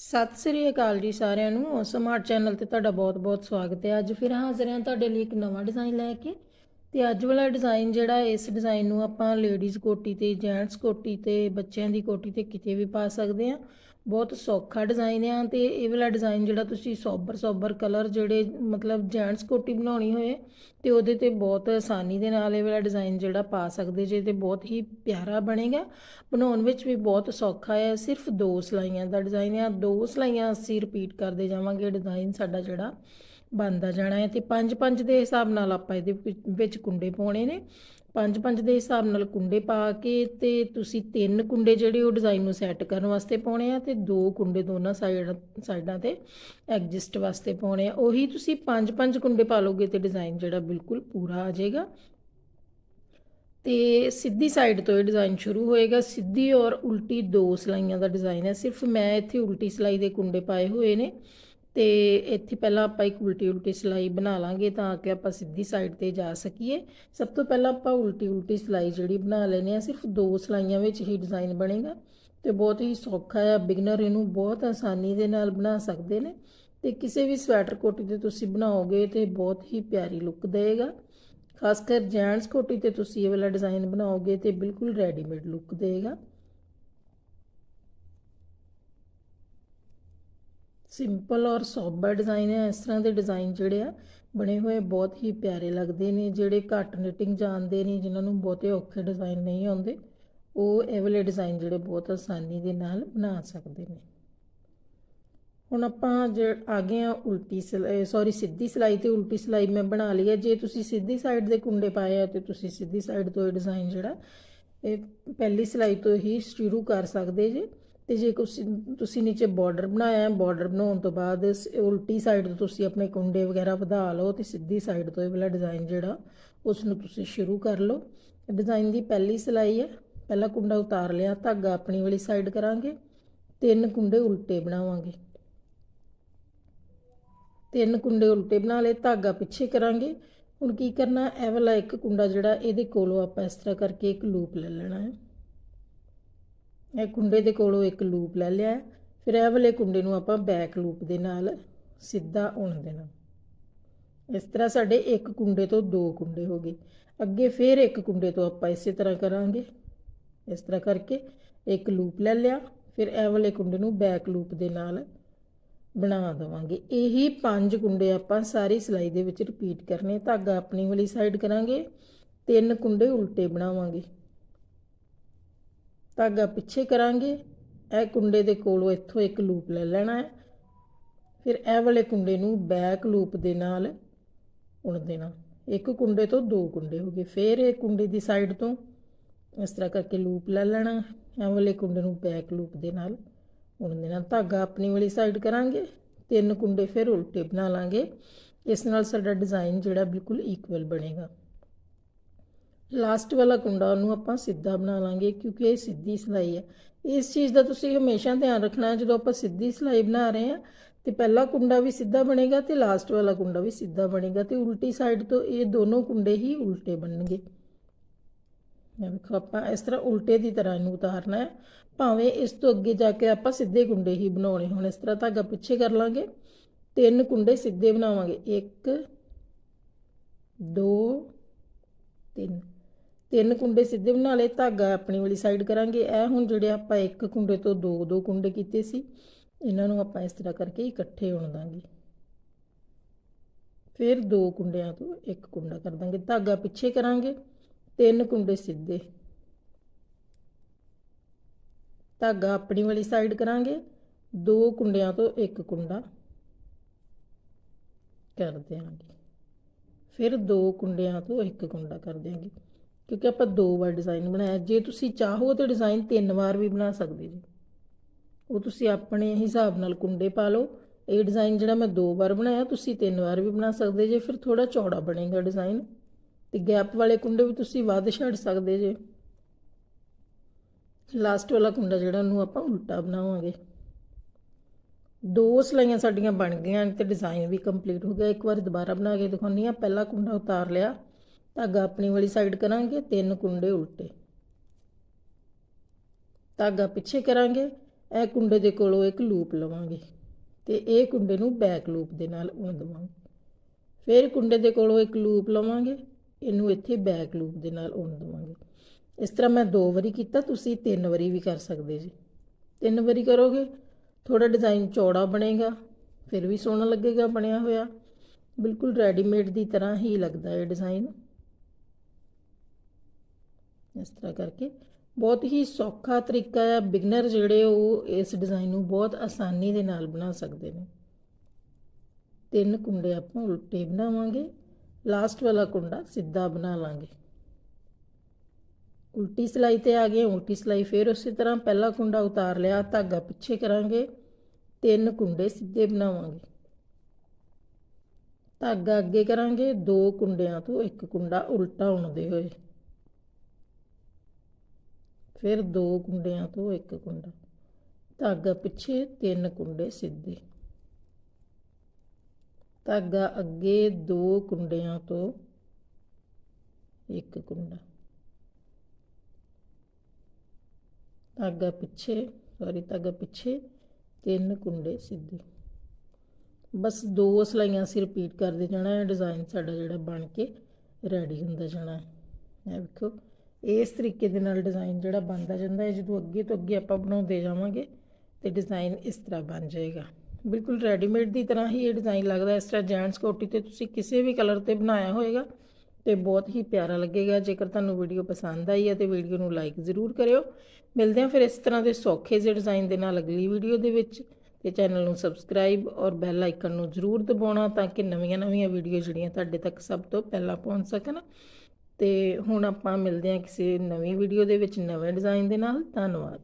ਸਤਿ ਸ੍ਰੀ ਅਕਾਲ ਜੀ ਸਾਰਿਆਂ ਨੂੰ। ਸਮਾਰਟ ਚੈਨਲ ਤੇ ਤੁਹਾਡਾ ਬਹੁਤ-ਬਹੁਤ ਸਵਾਗਤ ਹੈ। ਅੱਜ ਫਿਰ ਹਾਜ਼ਰ ਹਾਂ ਤੁਹਾਡੇ ਲਈ ਇੱਕ ਨਵਾਂ ਡਿਜ਼ਾਈਨ ਲੈ ਕੇ। ਤੇ ਅੱਜ ਵਾਲਾ ਡਿਜ਼ਾਈਨ ਜਿਹੜਾ ਇਸ ਡਿਜ਼ਾਈਨ ਨੂੰ ਆਪਾਂ ਲੇਡੀਜ਼ ਕੋਟੀ ਤੇ ਜੈਂਟਸ ਕੋਟੀ ਤੇ, ਬੱਚਿਆਂ ਦੀ ਕੋਟੀ ਤੇ ਕਿਤੇ ਵੀ ਪਾ ਸਕਦੇ ਆ ਬਹੁਤ ਸੌਖਾ ਡਿਜ਼ਾਈਨ ਆ ਤੇ ਇਹ ਵਾਲਾ ਡਿਜ਼ਾਈਨ ਜਿਹੜਾ ਤੁਸੀਂ ਸੋਬਰ ਸੋਬਰ ਕਲਰ ਜਿਹੜੇ ਮਤਲਬ ਜੈਂਟਸ ਕੋਟੀ ਬਣਾਉਣੀ ਹੋਏ, ਤੇ ਉਹਦੇ ਤੇ ਬਹੁਤ ਆਸਾਨੀ ਦੇ ਨਾਲ ਇਹ ਵਾਲਾ ਡਿਜ਼ਾਈਨ ਜਿਹੜਾ ਪਾ ਸਕਦੇ ਜੇ ਤੇ ਬਹੁਤ ਹੀ ਪਿਆਰਾ ਬਣੇਗਾ। ਬਣਾਉਣ ਵਿੱਚ ਵੀ ਬਹੁਤ ਸੌਖਾ ਹੈ ਸਿਰਫ ਦੋ ਸਲਾਈਆਂ ਦਾ ਡਿਜ਼ਾਈਨ ਆ, ਦੋ ਸਲਾਈਆਂ ਅਸੀਂ ਰਿਪੀਟ ਕਰਦੇ ਜਾਵਾਂਗੇ ਡਿਜ਼ਾਈਨ ਸਾਡਾ ਜਿਹੜਾ ਬਣਦਾ ਜਾਣਾ ਹੈ ਤੇ ਪੰਜ ਪੰਜ ਦੇ ਹਿਸਾਬ ਨਾਲ ਆਪਾਂ ਇਹਦੇ ਵਿੱਚ- ਵਿੱਚ ਕੁੰਡੇ ਪਾਉਣੇ ਨੇ। ਪੰਜ ਪੰਜ ਦੇ ਹਿਸਾਬ ਨਾਲ ਕੁੰਡੇ ਪਾ ਕੇ ਤੇ ਤੁਸੀਂ ਤਿੰਨ ਕੁੰਡੇ ਜਿਹੜੇ ਉਹ ਡਿਜ਼ਾਈਨ ਨੂੰ ਸੈੱਟ ਕਰਨ ਵਾਸਤੇ ਪਾਉਣੇ ਆ ਤੇ ਦੋ ਕੁੰਡੇ ਦੋਨਾਂ ਸਾਈਡ ਸਾਈਡਾਂ ਤੇ ਐਡਜਸਟ ਵਾਸਤੇ ਪਾਉਣੇ ਆ। ਉਹੀ ਤੁਸੀਂ ਪੰਜ ਪੰਜ ਕੁੰਡੇ ਪਾ ਲੋਗੇ ਤੇ ਡਿਜ਼ਾਈਨ ਜਿਹੜਾ ਬਿਲਕੁਲ ਪੂਰਾ ਆ ਜਾਏਗਾ। ਤੇ ਸਿੱਧੀ ਸਾਈਡ ਤੋਂ ਇਹ ਡਿਜ਼ਾਈਨ ਸ਼ੁਰੂ ਹੋਏਗਾ। ਸਿੱਧੀ ਔਰ ਉਲਟੀ ਦੋ ਸਲਾਈਆਂ ਦਾ ਡਿਜ਼ਾਈਨ ਹੈ। ਸਿਰਫ ਮੈਂ ਇੱਥੇ ਉਲਟੀ ਸਲਾਈ ਦੇ ਕੁੰਡੇ ਪਾਏ ਹੋਏ ਨੇ। ਤੇ ਇੱਥੇ ਪਹਿਲਾਂ ਆਪਾਂ ਇੱਕ ਉਲਟੀ ਉਲਟੀ ਸਿਲਾਈ ਬਣਾ ਲਾਂਗੇ ਤਾਂ ਕਿ ਆਪਾਂ ਸਿੱਧੀ ਸਾਈਡ ਤੇ ਜਾ ਸਕੀਏ। ਸਭ ਤੋਂ ਪਹਿਲਾਂ ਆਪਾਂ ਉਲਟੀ ਉਲਟੀ ਸਿਲਾਈ ਜਿਹੜੀ ਬਣਾ ਲੈਨੇ ਆ ਸਿਰਫ ਦੋ ਸਿਲਾਈਆਂ ਵਿੱਚ ਹੀ ਡਿਜ਼ਾਈਨ ਬਣੇਗਾ ਤੇ ਬਹੁਤ ਹੀ ਸੌਖਾ ਹੈ। ਬਿਗਨਰ ਇਹਨੂੰ ਬਹੁਤ ਆਸਾਨੀ ਦੇ ਨਾਲ ਬਣਾ ਸਕਦੇ ਨੇ ਤੇ ਕਿਸੇ ਵੀ ਸਵੈਟਰ ਕੋਟੀ ਤੇ ਤੁਸੀਂ ਬਣਾਓਗੇ ਤੇ ਬਹੁਤ ਹੀ ਪਿਆਰੀ ਲੁੱਕ ਦੇਗਾ ਖਾਸ ਕਰ ਜੈਂਟਸ ਕੋਟੀ ਤੇ ਤੁਸੀਂ ਇਹ ਵਾਲਾ ਡਿਜ਼ਾਈਨ ਬਣਾਓਗੇ ਤੇ ਬਿਲਕੁਲ ਰੈਡੀਮੇਡ ਲੁੱਕ ਦੇਗਾ ਸਿੰਪਲ ਔਰ ਸੋਬਰ ਡਿਜ਼ਾਈਨ ਹੈ, ਇਸ ਤਰ੍ਹਾਂ ਦੇ ਡਿਜ਼ਾਈਨ ਜਿਹੜੇ ਆ, ਬਣੇ ਹੋਏ ਬਹੁਤ ਹੀ ਪਿਆਰੇ ਲੱਗਦੇ ਨੇ, ਜਿਹੜੇ ਘੱਟ ਨਿਟਿੰਗ ਜਾਣਦੇ ਨੇ ਜਿਨ੍ਹਾਂ ਨੂੰ ਬਹੁਤੇ ਔਖੇ ਡਿਜ਼ਾਈਨ ਨਹੀਂ ਆਉਂਦੇ, ਉਹ ਇਹ ਵਾਲੇ ਡਿਜ਼ਾਈਨ ਜਿਹੜੇ ਬਹੁਤ ਆਸਾਨੀ ਦੇ ਨਾਲ ਬਣਾ ਸਕਦੇ ਨੇ। ਹੁਣ ਆਪਾਂ ਜੇ ਆ ਗਏ ਆ ਉਲਟੀ ਸੌਰੀ ਸਿੱਧੀ ਸਿਲਾਈ ਤੇ ਉਲਟੀ ਸਿਲਾਈ ਮੈਂ ਬਣਾ ਲਈ ਹੈ। ਜੇ ਤੁਸੀਂ ਸਿੱਧੀ ਸਾਈਡ ਦੇ ਕੁੰਡੇ ਪਾਏ ਆ ਤੇ ਤੁਸੀਂ ਸਿੱਧੀ ਸਾਈਡ ਤੋਂ ਇਹ ਡਿਜ਼ਾਈਨ ਜਿਹੜਾ, ਇਹ ਪਹਿਲੀ ਸਿਲਾਈ ਤੋਂ ਹੀ ਸ਼ੁਰੂ ਕਰ ਸਕਦੇ ਜੇ। ਤੇ ਜੇ ਕੁਛ ਤੁਸੀਂ ਨੀਚੇ ਬਾਰਡਰ ਬਣਾਇਆ ਹੈ ਬਾਰਡਰ ਬਣਾਉਣ ਤੋਂ ਬਾਅਦ ਸ- ਉਲਟੀ ਸਾਈਡ ਤੋਂ ਤੁਸੀਂ ਆਪਣੇ ਕੁੰਡੇ ਵਗੈਰਾ ਵਧਾ ਲਓ ਤੇ ਸਿੱਧੀ ਸਾਈਡ ਤੋਂ ਇਹ ਵਾਲਾ ਡਿਜ਼ਾਈਨ ਜਿਹੜਾ ਉਸ ਨੂੰ ਤੁਸੀਂ ਸ਼ੁਰੂ ਕਰ ਲਓ। ਡਿਜ਼ਾਈਨ ਦੀ ਪਹਿਲੀ ਸਿਲਾਈ ਹੈ। ਪਹਿਲਾ ਕੁੰਡਾ ਉਤਾਰ ਲਿਆ, ਧਾਗਾ ਆਪਣੀ ਵਾਲੀ ਸਾਈਡ ਕਰਾਂਗੇ। ਤਿੰਨ ਕੁੰਡੇ ਉਲਟੇ ਬਣਾਵਾਂਗੇ। ਤਿੰਨ ਕੁੰਡੇ ਉਲਟੇ ਬਣਾ ਲਏ, ਧਾਗਾ ਪਿੱਛੇ ਕਰਾਂਗੇ। ਹੁਣ ਕੀ ਕਰਨਾ, ਇਹ ਵਾਲਾ ਇੱਕ ਕੁੰਡਾ ਜਿਹੜਾ, ਇਹਦੇ ਕੋਲੋਂ ਆਪਾਂ ਇਸ ਤਰ੍ਹਾਂ ਕਰਕੇ ਇੱਕ ਲੂਪ ਲੈ ਲੈਣਾ ਹੈ। ਇਹ ਕੁੰਡੇ ਦੇ ਕੋਲੋਂ ਇੱਕ ਲੂਪ ਲੈ ਲਿਆ ਫਿਰ ਇਹ ਵਾਲੇ ਕੁੰਡੇ ਨੂੰ ਆਪਾਂ ਬੈਕ ਲੂਪ ਦੇ ਨਾਲ ਸਿੱਧਾ ਉਣ ਦੇਣਾ। ਇਸ ਤਰ੍ਹਾਂ ਸਾਡੇ ਇੱਕ ਕੁੰਡੇ ਤੋਂ ਦੋ ਕੁੰਡੇ ਹੋ ਗਏ। ਅੱਗੇ ਫਿਰ ਇੱਕ ਕੁੰਡੇ ਤੋਂ ਆਪਾਂ ਇਸੇ ਤਰ੍ਹਾਂ ਕਰਾਂਗੇ। ਇਸ ਤਰ੍ਹਾਂ ਕਰਕੇ ਇੱਕ ਲੂਪ ਲੈ ਲਿਆ। ਫਿਰ ਇਹ ਵਾਲੇ ਕੁੰਡੇ ਨੂੰ ਬੈਕ ਲੂਪ ਦੇ ਨਾਲ ਬਣਾ ਦਵਾਂਗੇ। ਇਹੀ ਪੰਜ ਕੁੰਡੇ ਆਪਾਂ ਸਾਰੀ ਸਿਲਾਈ ਦੇ ਵਿੱਚ ਰਿਪੀਟ ਕਰਨੇ ਧਾਗਾ ਆਪਣੀ ਵਾਲੀ ਸਾਈਡ ਕਰਾਂਗੇ। ਤਿੰਨ ਕੁੰਡੇ ਉਲਟੇ ਬਣਾਵਾਂਗੇ। ਧਾਗਾ ਪਿੱਛੇ ਕਰਾਂਗੇ। ਇਹ ਕੁੰਡੇ ਦੇ ਕੋਲੋਂ ਇੱਥੋਂ ਇੱਕ ਲੂਪ ਲੈ ਲੈਣਾ ਹੈ। ਫਿਰ ਇਹ ਵਾਲੇ ਕੁੰਡੇ ਨੂੰ ਬੈਕ ਲੂਪ ਦੇ ਨਾਲ ਉਣ ਦੇਣਾ। ਇੱਕ ਕੁੰਡੇ ਤੋਂ ਦੋ ਕੁੰਡੇ ਹੋ ਗਏ। ਫਿਰ ਇਹ ਕੁੰਡੇ ਦੀ ਸਾਈਡ ਤੋਂ ਇਸ ਤਰ੍ਹਾਂ ਕਰਕੇ ਲੂਪ ਲੈ ਲੈਣਾ। ਇਹ ਵਾਲੇ ਕੁੰਡੇ ਨੂੰ ਬੈਕ ਲੂਪ ਦੇ ਨਾਲ ਉਣ ਦੇਣਾ। ਧਾਗਾ ਆਪਣੀ ਵਾਲੀ ਸਾਈਡ ਕਰਾਂਗੇ। ਤਿੰਨ ਕੁੰਡੇ ਫਿਰ ਉਲਟੇ ਬਣਾ ਲਾਂਗੇ। ਇਸ ਨਾਲ ਸਾਡਾ ਡਿਜ਼ਾਈਨ ਜਿਹੜਾ ਬਿਲਕੁਲ ਇਕੁਅਲ ਬਣੇਗਾ। ਲਾਸਟ ਵਾਲਾ ਕੁੰਡਾ ਉਹਨੂੰ ਆਪਾਂ ਸਿੱਧਾ ਬਣਾ ਲਾਂਗੇ ਕਿਉਂਕਿ ਇਹ ਸਿੱਧੀ ਸਿਲਾਈ ਹੈ। ਇਸ ਚੀਜ਼ ਦਾ ਤੁਸੀਂ ਹਮੇਸ਼ਾ ਧਿਆਨ ਰੱਖਣਾ ਹੈ, ਜਦੋਂ ਆਪਾਂ ਸਿੱਧੀ ਸਿਲਾਈ ਬਣਾ ਰਹੇ ਹਾਂ, ਤੇ ਪਹਿਲਾ ਕੁੰਡਾ ਵੀ ਸਿੱਧਾ ਬਣੇਗਾ ਤੇ ਲਾਸਟ ਵਾਲਾ ਕੁੰਡਾ ਵੀ ਸਿੱਧਾ ਬਣੇਗਾ ਤੇ ਉਲਟੀ ਸਾਈਡ ਤੋਂ ਇਹ ਦੋਨੋਂ ਕੁੰਡੇ ਹੀ ਉਲਟੇ ਬਣਨਗੇ। ਇਹ ਵੇਖੋ, ਆਪਾਂ ਇਸ ਤਰ੍ਹਾਂ ਉਲਟੇ ਦੀ ਤਰ੍ਹਾਂ ਇਹਨੂੰ ਉਤਾਰਨਾ ਹੈ। ਭਾਵੇਂ ਇਸ ਤੋਂ ਅੱਗੇ ਜਾ ਕੇ ਆਪਾਂ ਸਿੱਧੇ ਕੁੰਡੇ ਹੀ ਬਣਾਉਣੇ ਹੁਣ, ਇਸ ਤਰ੍ਹਾਂ ਧਾਗਾ ਪਿੱਛੇ ਕਰ ਲਾਂਗੇ। ਤਿੰਨ ਕੁੰਡੇ ਸਿੱਧੇ ਬਣਾਵਾਂਗੇ। 1 2 3 ਤਿੰਨ ਕੁੰਡੇ ਸਿੱਧੇ ਬਣਾ ਲਏ, ਧਾਗਾ ਆਪਣੀ ਵਾਲੀ ਸਾਈਡ ਕਰਾਂਗੇ। ਇਹ ਹੁਣ ਜਿਹੜੇ ਆਪਾਂ ਇੱਕ ਕੁੰਡੇ ਤੋਂ ਦੋ ਦੋ ਕੁੰਡੇ ਕੀਤੇ ਸੀ, ਇਹਨਾਂ ਨੂੰ ਆਪਾਂ ਇਸ ਤਰ੍ਹਾਂ ਕਰਕੇ ਇਕੱਠੇ ਹੋਣ ਦਾਂਗੇ। ਫਿਰ ਦੋ ਕੁੰਡਿਆਂ ਤੋਂ ਇੱਕ ਕੁੰਡਾ ਕਰ ਦਾਂਗੇ। ਧਾਗਾ ਪਿੱਛੇ ਕਰਾਂਗੇ, ਤਿੰਨ ਕੁੰਡੇ ਸਿੱਧੇ। ਧਾਗਾ ਆਪਣੀ ਵਾਲੀ ਸਾਈਡ ਕਰਾਂਗੇ, ਦੋ ਕੁੰਡਿਆਂ ਤੋਂ ਇੱਕ ਕੁੰਡਾ ਕਰ ਦਿਆਂਗੇ। ਫਿਰ ਦੋ ਕੁੰਡਿਆਂ ਤੋਂ ਇੱਕ ਕੁੰਡਾ ਕਰ ਦਿਆਂਗੇ। ਕਿਉਂਕਿ ਆਪਾਂ ਦੋ ਵਾਰ ਡਿਜ਼ਾਈਨ ਬਣਾਇਆ। ਜੇ ਤੁਸੀਂ ਚਾਹੋ ਤਾਂ ਡਿਜ਼ਾਈਨ ਤਿੰਨ ਵਾਰ ਵੀ ਬਣਾ ਸਕਦੇ ਜੀ। ਉਹ ਤੁਸੀਂ ਆਪਣੇ ਹਿਸਾਬ ਨਾਲ ਕੁੰਡੇ ਪਾ ਲਓ। ਇਹ ਡਿਜ਼ਾਈਨ ਜਿਹੜਾ ਮੈਂ ਦੋ ਵਾਰ ਬਣਾਇਆ, ਤੁਸੀਂ ਤਿੰਨ ਵਾਰ ਵੀ ਬਣਾ ਸਕਦੇ ਜੇ। ਫਿਰ ਥੋੜਾ ਚੌੜਾ ਬਣੇਗਾ ਡਿਜ਼ਾਈਨ ਤੇ ਗੈਪ ਵਾਲੇ ਕੁੰਡੇ ਵੀ ਤੁਸੀਂ ਵੱਧ ਛੱਡ ਸਕਦੇ ਜੇ। ਲਾਸਟ ਵਾਲਾ ਕੁੰਡਾ ਜਿਹੜਾ, ਉਹਨੂੰ ਆਪਾਂ ਉਲਟਾ ਬਣਾਵਾਂਗੇ। ਦੋ ਸਲਾਈਆਂ ਸਾਡੀਆਂ ਬਣ ਗਈਆਂ, ਤੇ ਡਿਜ਼ਾਈਨ ਵੀ ਕੰਪਲੀਟ ਹੋ ਗਿਆ। ਇੱਕ ਵਾਰ ਦੁਬਾਰਾ ਬਣਾ ਕੇ ਦਿਖਾਉਣੀ ਆ ਪਹਿਲਾ ਕੁੰਡਾ ਉਤਾਰ ਲਿਆ। ਧਾਗਾ ਆਪਣੀ ਵਾਲੀ ਸਾਈਡ ਕਰਾਂਗੇ, ਤਿੰਨ ਕੁੰਡੇ ਉਲਟੇ। ਧਾਗਾ ਪਿੱਛੇ ਕਰਾਂਗੇ, ਇਹ ਕੁੰਡੇ ਦੇ ਕੋਲੋਂ ਇੱਕ ਲੂਪ ਲਵਾਂਗੇ ਤੇ ਇਹ ਕੁੰਡੇ ਨੂੰ ਬੈਕ ਲੂਪ ਦੇ ਨਾਲ ਉਣ ਦੇਵਾਂਗੇ। ਫਿਰ ਕੁੰਡੇ ਦੇ ਕੋਲੋਂ ਇੱਕ ਲੂਪ ਲਵਾਂਗੇ, ਇਹਨੂੰ ਇੱਥੇ ਬੈਕ ਲੂਪ ਦੇ ਨਾਲ ਉਣ ਦੇਵਾਂਗੇ। ਇਸ ਤਰ੍ਹਾਂ ਮੈਂ ਦੋ ਵਾਰੀ ਕੀਤਾ, ਤੁਸੀਂ ਤਿੰਨ ਵਾਰੀ ਵੀ ਕਰ ਸਕਦੇ ਜੀ। ਤਿੰਨ ਵਾਰੀ ਕਰੋਗੇ ਥੋੜਾ ਡਿਜ਼ਾਈਨ ਚੌੜਾ ਬਣੇਗਾ, ਫਿਰ ਵੀ ਸੋਹਣਾ ਲੱਗੇਗਾ ਬਣਿਆ ਹੋਇਆ। ਬਿਲਕੁਲ ਰੈਡੀਮੇਡ ਦੀ ਤਰ੍ਹਾਂ ਹੀ ਲੱਗਦਾ ਹੈ ਡਿਜ਼ਾਈਨ ਇਸ ਤਰ੍ਹਾਂ ਕਰਕੇ। ਬਹੁਤ ਹੀ ਸੌਖਾ ਤਰੀਕਾ ਹੈ। ਬਿਗਨਰ ਜਿਹੜੇ ਉਹ ਇਸ ਡਿਜ਼ਾਈਨ ਨੂੰ ਬਹੁਤ ਆਸਾਨੀ ਦੇ ਨਾਲ ਬਣਾ ਸਕਦੇ ਨੇ। ਤਿੰਨ ਕੁੰਡੇ ਆਪਾਂ ਉਲਟੇ ਬਣਾਵਾਂਗੇ। ਲਾਸਟ ਵਾਲਾ ਕੁੰਡਾ ਸਿੱਧਾ ਬਣਾ ਲਾਂਗੇ। ਉਲਟੀ ਸਲਾਈ ਤੇ ਆ ਗਏ। ਉਲਟੀ ਸਲਾਈ ਫਿਰ ਉਸੇ ਤਰ੍ਹਾਂ ਪਹਿਲਾ ਕੁੰਡਾ ਉਤਾਰ ਲਿਆ। ਧਾਗਾ ਪਿੱਛੇ ਕਰਾਂਗੇ। ਤਿੰਨ ਕੁੰਡੇ ਸਿੱਧੇ ਬਣਾਵਾਂਗੇ। ਧਾਗਾ ਅੱਗੇ ਕਰਾਂਗੇ। ਦੋ ਕੁੰਡਿਆਂ ਤੋਂ ਇੱਕ ਕੁੰਡਾ ਉਲਟਾ ਉਣਦੇ ਹੋਏ। ਫਿਰ ਦੋ ਕੁੰਡਿਆਂ ਤੋਂ ਇੱਕ ਕੁੰਡਾ। ਧਾਗਾ ਪਿੱਛੇ ਤਿੰਨ ਕੁੰਡੇ ਸਿੱਧੇ। ਧਾਗਾ ਅੱਗੇ ਦੋ ਕੁੰਡਿਆਂ ਤੋਂ ਇੱਕ ਕੁੰਡਾ। ਧਾਗਾ ਪਿੱਛੇ ਸੌਰੀ ਧਾਗਾ ਪਿੱਛੇ ਤਿੰਨ ਕੁੰਡੇ ਸਿੱਧੇ। ਬਸ ਦੋ ਸਲਾਈਆਂ ਅਸੀਂ ਰਿਪੀਟ ਕਰਦੇ ਜਾਣਾ ਹੈ ਡਿਜ਼ਾਈਨ ਸਾਡਾ ਜਿਹੜਾ ਬਣ ਕੇ ਰੈਡੀ ਹੁੰਦਾ ਜਾਣਾ। ਹੈ ਇਹ ਵੇਖੋ। ਇਸ ਤਰੀਕੇ ਦੇ ਨਾਲ ਡਿਜ਼ਾਈਨ ਜਿਹੜਾ ਬਣਦਾ ਜਾਂਦਾ ਹੈ, ਜਦੋਂ ਅੱਗੇ ਤੋਂ ਅੱਗੇ ਆਪਾਂ ਬਣਾਉਂਦੇ ਜਾਵਾਂਗੇ ਤੇ ਡਿਜ਼ਾਈਨ ਇਸ ਤਰ੍ਹਾਂ ਬਣ ਜਾਏਗਾ। ਬਿਲਕੁਲ ਰੈਡੀਮੇਡ ਦੀ ਤਰ੍ਹਾਂ ਹੀ ਇਹ ਡਿਜ਼ਾਈਨ ਲੱਗਦਾ ਇਸ ਤਰ੍ਹਾਂ ਜੈਂਟਸ ਕੋਟੀ ਤੇ ਤੁਸੀਂ ਕਿਸੇ ਵੀ ਕਲਰ ਤੇ ਬਣਾਇਆ ਹੋਏਗਾ ਤੇ ਬਹੁਤ ਹੀ ਪਿਆਰਾ ਲੱਗੇਗਾ। ਜੇਕਰ ਤੁਹਾਨੂੰ ਵੀਡੀਓ ਪਸੰਦ ਆਈ ਹੈ ਤੇ ਵੀਡੀਓ ਨੂੰ ਲਾਈਕ ਜ਼ਰੂਰ ਕਰਿਓ। ਮਿਲਦੇ ਹਾਂ ਫਿਰ ਇਸ ਤਰ੍ਹਾਂ ਦੇ ਸੌਖੇ ਜਿਹੇ ਡਿਜ਼ਾਈਨ ਦੇ ਨਾਲ ਅਗਲੀ ਵੀਡੀਓ ਦੇ ਵਿੱਚ। ਤੇ ਚੈਨਲ ਨੂੰ ਸਬਸਕ੍ਰਾਈਬ ਔਰ ਬੈਲ ਆਈਕਨ ਨੂੰ ਜ਼ਰੂਰ ਦਬਾਉਣਾ ਤਾਂ ਕਿ ਨਵੀਆਂ-ਨਵੀਆਂ ਵੀਡੀਓ ਜਿਹੜੀਆਂ ਤੁਹਾਡੇ ਤੱਕ ਸਭ ਤੋਂ ਪਹਿਲਾਂ ਪਹੁੰਚ ਸਕਣ। ਤੇ ਹੁਣ ਆਪਾਂ ਮਿਲਦੇ ਹਾਂ ਕਿਸੇ ਨਵੀਂ ਵੀਡੀਓ ਦੇ ਵਿੱਚ, ਨਵੇਂ ਡਿਜ਼ਾਈਨ ਦੇ ਨਾਲ। ਧੰਨਵਾਦ।